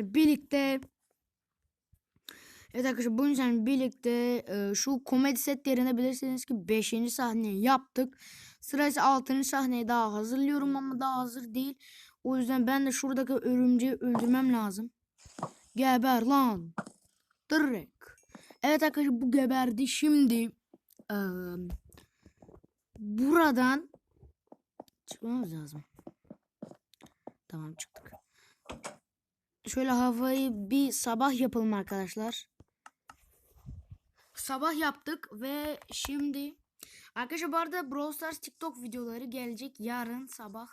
birlikte Evet arkadaşlar bugün seninle birlikte e, şu komedi setlerine bilirsiniz ki 5. sahneyi yaptık. Sırası 6. sahneyi daha hazırlıyorum ama daha hazır değil. O yüzden ben de şuradaki örümceği öldürmem lazım. Geber lan. Direkt. Evet arkadaşlar bu geberdi. Şimdi e, buradan çıkmamız lazım. Tamam çıktık. Şöyle havayı bir sabah yapalım arkadaşlar. Sabah yaptık ve şimdi arkadaşlar bu arada Brawl Stars TikTok videoları gelecek yarın sabah.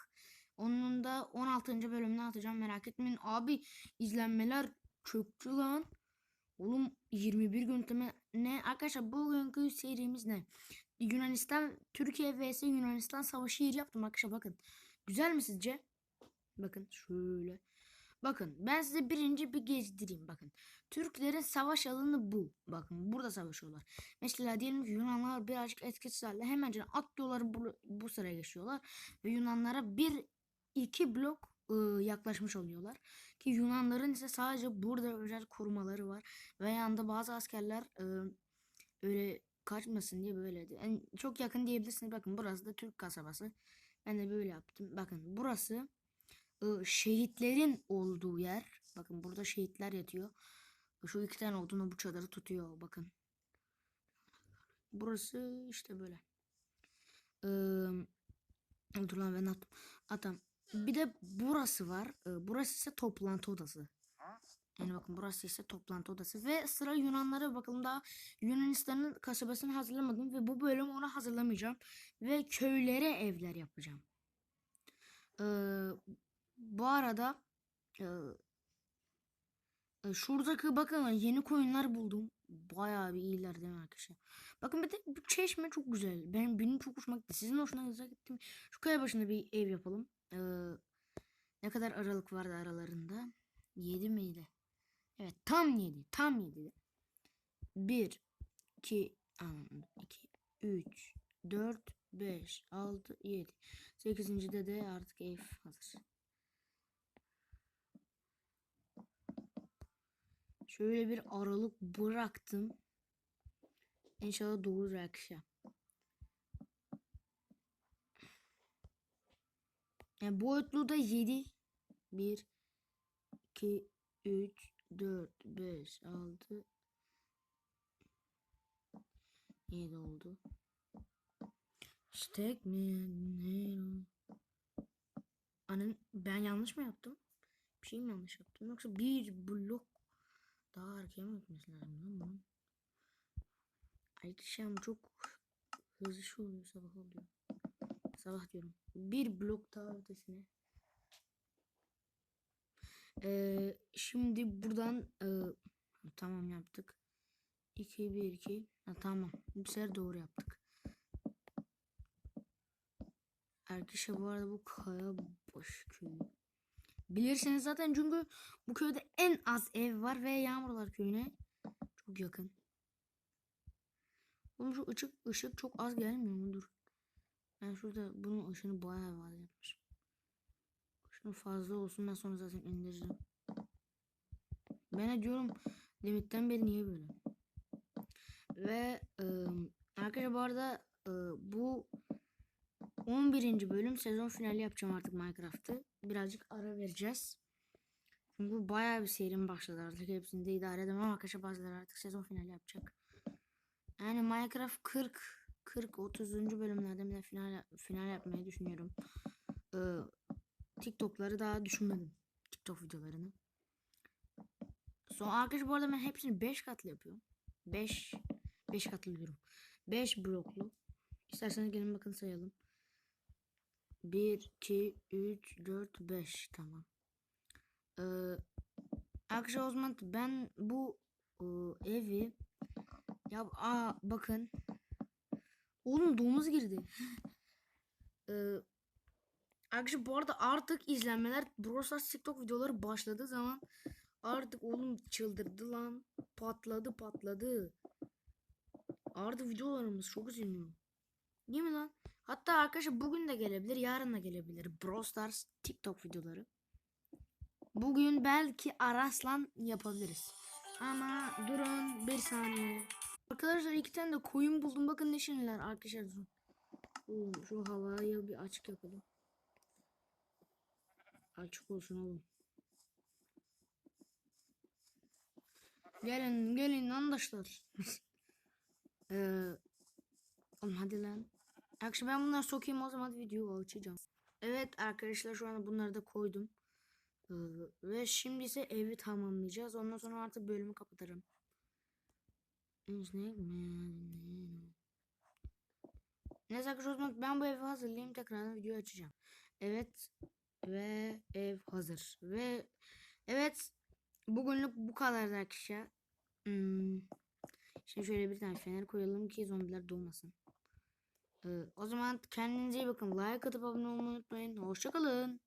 Onun da 16. bölümünü atacağım merak etmeyin. Abi izlenmeler çöktü lan. Oğlum 21 görüntüleme ne? Arkadaşlar bugünkü serimiz ne? Yunanistan Türkiye vs Yunanistan savaşı yeri yaptım arkadaşlar bakın. Güzel mi sizce? Bakın şöyle. Bakın ben size birinci bir gezdireyim bakın. Türklerin savaş alanı bu. Bakın burada savaşıyorlar. Mesela diyelim ki Yunanlar birazcık etkisiz halde hemenceden atlıyorlar bu, bu sıraya geçiyorlar. Ve Yunanlara bir iki blok ıı, yaklaşmış oluyorlar. Ki Yunanların ise sadece burada özel korumaları var. Ve yanında bazı askerler ıı, öyle kaçmasın diye böyle. Yani çok yakın diyebilirsiniz. Bakın burası da Türk kasabası. Ben de böyle yaptım. Bakın burası şehitlerin olduğu yer. Bakın burada şehitler yatıyor. Şu iki tane odunu bu çadırı tutuyor. Bakın. Burası işte böyle. Ee, dur lan ben attım. Atam. Bir de burası var. Ee, burası ise toplantı odası. Yani bakın burası ise toplantı odası. Ve sıra Yunanlara bakalım daha Yunanistan'ın kasabasını hazırlamadım. Ve bu bölüm onu hazırlamayacağım. Ve köylere evler yapacağım. Ee, bu arada e, e, şuradaki bakın yeni koyunlar buldum. Bayağı bir iyiler değil mi arkadaşlar? Bakın bir de bu çeşme çok güzel. Ben benim çok hoşuma gitti. Sizin hoşuna gitti mi? Şu kaya başında bir ev yapalım. Ee, ne kadar aralık vardı aralarında? 7 miydi? Evet tam 7. Tam 7. 1 2 2 3 4 5 6 7 8. de de artık ev hazır. Şöyle bir aralık bıraktım. İnşallah doğru akşam. Yani boyutlu da 7. 1 2 3 4 5 6 7 oldu. Stek mi? Anın ben yanlış mı yaptım? Bir şey mi yanlış yaptım? Yoksa bir blok daha erken mi gitmesi lazım lan bunun? Akşam çok hızlı şey oluyor sabah oluyor. Sabah diyorum. Bir blok daha ötesine. Ee, şimdi buradan e, tamam yaptık. 2 1 2 ha, tamam. Bu sefer doğru yaptık. Arkadaşlar bu arada bu kaya boş köyü. Bilirsiniz zaten çünkü bu köyde en az ev var ve Yağmurlar köyüne çok yakın. Oğlum şu ışık ışık çok az gelmiyor mu? Dur. Ben şurada bunun ışığını bayağı var yapmışım. Şunu fazla olsun ben sonra zaten indireceğim. Ben diyorum limitten beri niye böyle? Ve ıı, arkadaşlar bu arada ıı, bu 11. bölüm sezon finali yapacağım artık Minecraft'ı. Birazcık ara vereceğiz. Çünkü bayağı bir serim başladı artık. Hepsini de idare edemem arkadaşlar bazıları artık sezon finali yapacak. Yani Minecraft 40 40 30. bölümlerde bile final final yapmayı düşünüyorum. Ee, TikTok'ları daha düşünmedim. TikTok videolarını. Son arkadaşlar bu arada ben hepsini 5 katlı yapıyorum. 5 5 katlı diyorum. 5 bloklu. İsterseniz gelin bakın sayalım. 1 2 3 4 5 tamam. Ee, arkadaşlar o ben bu e, evi ya aa bakın. Oğlum domuz girdi. ee, arkadaşlar bu arada artık izlenmeler Brawl Stars TikTok videoları başladığı zaman artık oğlum çıldırdı lan. Patladı patladı. Artık videolarımız çok izleniyor. Değil mi lan? Hatta arkadaşlar bugün de gelebilir, yarın da gelebilir. Brawl Stars TikTok videoları. Bugün belki Araslan yapabiliriz. Ama durun bir saniye. Arkadaşlar iki tane de koyun buldum. Bakın ne şeniler arkadaşlar. Oğlum şu havayı bir açık yapalım. Açık olsun oğlum. Gelin gelin arkadaşlar. Eee oğlum hadi lan. Akşam ben bunları sokayım o zaman videoyu açacağım. Evet arkadaşlar şu anda bunları da koydum. Ee, ve şimdi ise evi tamamlayacağız. Ondan sonra artık bölümü kapatırım. Neyse arkadaşlar o zaman ben bu evi hazırlayayım tekrardan video açacağım. Evet ve ev hazır. Ve evet bugünlük bu kadar arkadaşlar. Hmm. Şimdi şöyle bir tane fener koyalım ki zombiler doğmasın. Ee, o zaman kendinize iyi bakın. Like atıp abone olmayı unutmayın. Hoşçakalın.